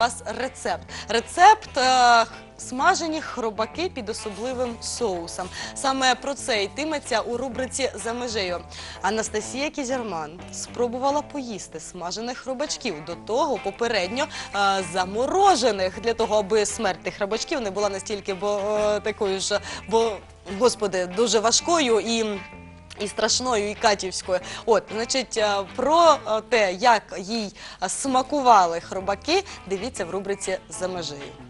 вас рецепт. Рецепт е, смажені хробаки під особливим соусом. Саме про це йтиметься у рубриці за межею. Анастасія Кізерман спробувала поїсти смажених хробачків до того попередньо е, заморожених для того, аби смерть тих хробачків не була настільки бо, е, такою ж, бо господи, дуже важкою і. І страшною, і катівською. От, значить, е, про е, те, як їй е, смакували хробаки, дивіться в рубриці за межею.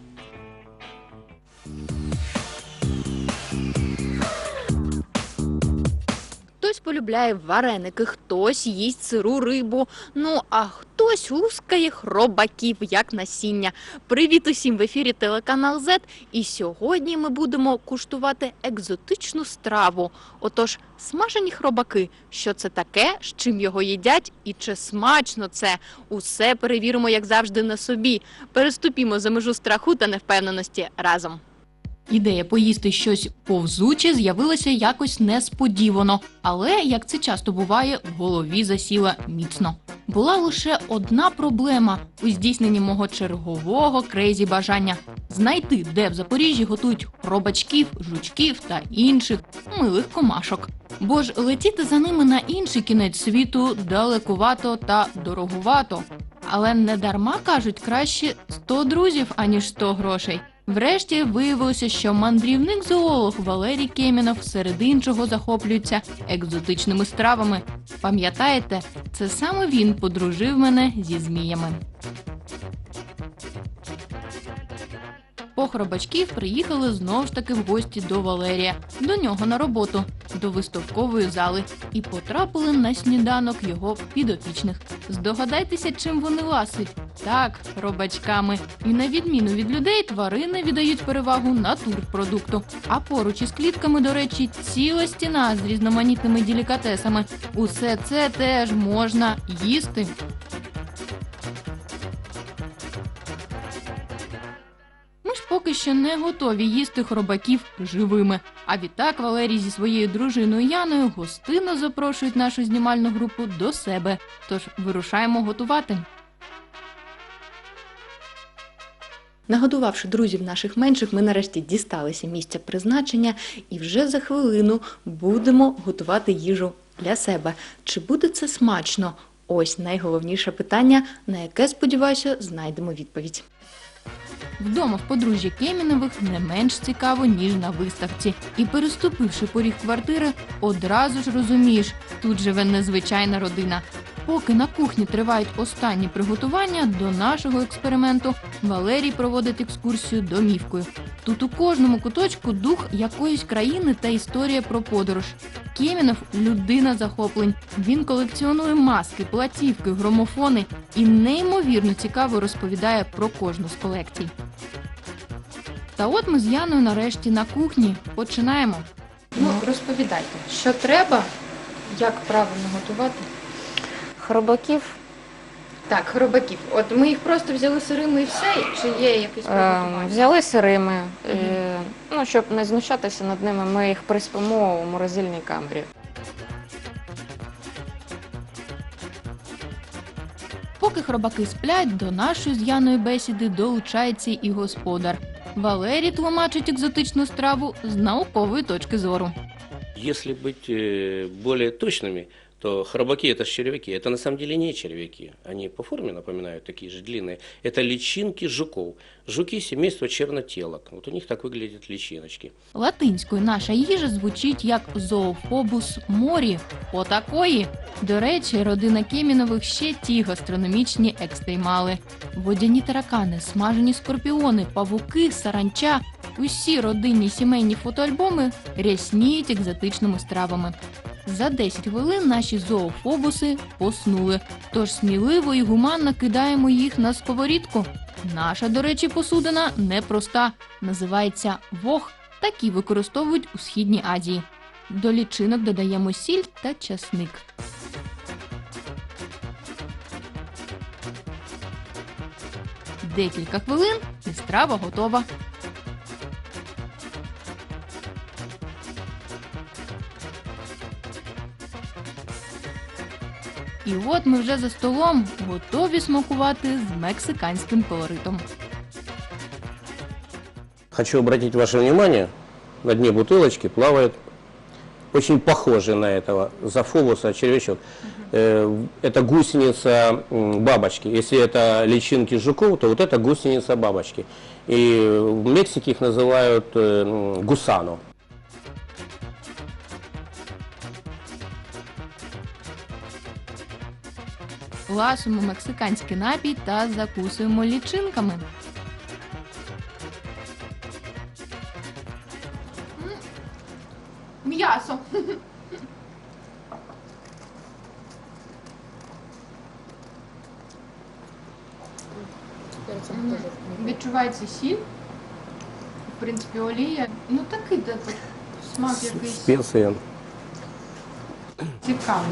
Полюбляє вареники, хтось їсть сиру рибу. Ну а хтось лускає хробаків як насіння. Привіт усім в ефірі телеканал Z. І сьогодні ми будемо куштувати екзотичну страву. Отож, смажені хробаки. Що це таке, з чим його їдять і чи смачно це? Усе перевіримо, як завжди, на собі. Переступімо за межу страху та невпевненості разом. Ідея поїсти щось повзуче з'явилася якось несподівано, але як це часто буває, в голові засіла міцно. Була лише одна проблема у здійсненні мого чергового крейзі бажання знайти, де в Запоріжжі готують робачків, жучків та інших милих комашок. Бо ж летіти за ними на інший кінець світу далекувато та дорогувато. Але не дарма кажуть краще 100 друзів, аніж 100 грошей. Врешті виявилося, що мандрівник зоолог Валерій Кемінов серед іншого захоплюється екзотичними стравами. Пам'ятаєте, це саме він подружив мене зі зміями. По хробачків приїхали знову ж таки в гості до Валерія, до нього на роботу, до виставкової зали, і потрапили на сніданок його підопічних. Здогадайтеся, чим вони ласуть. Так, хробачками. І на відміну від людей, тварини віддають перевагу натурпродукту. А поруч із клітками, до речі, ціла стіна з різноманітними делікатесами. Усе це теж можна їсти. Що не готові їсти хробаків живими. А відтак Валерій зі своєю дружиною Яною гостинно запрошують нашу знімальну групу до себе. Тож вирушаємо готувати. Нагодувавши друзів наших менших, ми нарешті дісталися місця призначення і вже за хвилину будемо готувати їжу для себе. Чи буде це смачно? Ось найголовніше питання, на яке, сподіваюся, знайдемо відповідь. Вдома в подружжя Кемінових не менш цікаво, ніж на виставці. І переступивши поріг квартири, одразу ж розумієш, тут живе незвичайна родина. Поки на кухні тривають останні приготування до нашого експерименту, Валерій проводить екскурсію домівкою. Тут у кожному куточку дух якоїсь країни та історія про подорож. Кемінов людина захоплень. Він колекціонує маски, платівки, громофони і неймовірно цікаво розповідає про кожну з колекцій. Та от ми з Яною нарешті на кухні починаємо. Ну, розповідайте, що треба, як правильно готувати. Хробаків Так, хробаків. От ми їх просто взяли сирими і все, чи є якесь е, приготування? взяли сирими, е, ну, щоб не знущатися над ними, ми їх приспимо у морозильній камері. Поки хробаки сплять, до нашої з Яною бесіди долучається і господар. Валерій тлумачить екзотичну страву з наукової точки зору. Если быть э, более точными, то хробаки это ж червяки. Это на самом деле не червяки. Они по форме напоминают такие же длинные. Это личинки жуков. Жуки семейства чернотелок. Вот у них так выглядят личиночки. Латинською наша їжа звучить як зоофобус морі. Отакої. До речі, родина Кемінових ще ті гастрономічні екстреймали. Водяні таракани, смажені скорпіони, павуки, саранча. Усі родинні сімейні фотоальбоми рясніють екзотичними стравами. За 10 хвилин наші зоофобуси поснули. Тож сміливо і гуманно кидаємо їх на сковорідку. Наша, до речі, посудина непроста. Називається вог. Такі використовують у східній Азії. До лічинок додаємо сіль та часник. Декілька хвилин і страва готова. І от ми вже за столом готові смакувати з мексиканським колоритом. Хочу обратить ваше внимание, на дне бутылочки плавает очень похожий на этого зафобуса червячок. Э, Это гусеница бабочки. Если это личинки жуков, то вот это гусеница бабочки. И в Мексике их называют э, м. Ласуємо мексиканський напій та закусуємо лічинками. М'ясо. Відчувається сіль. В принципі, олія. Ну такий де смак якийсь Специи. цікавий.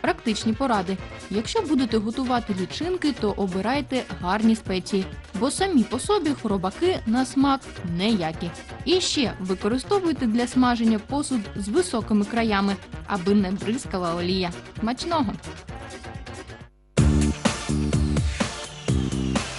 Практичні поради. Якщо будете готувати лічинки, то обирайте гарні спеції, бо самі по собі хробаки на смак неякі. І ще використовуйте для смаження посуд з високими краями, аби не бризкала олія. Смачного!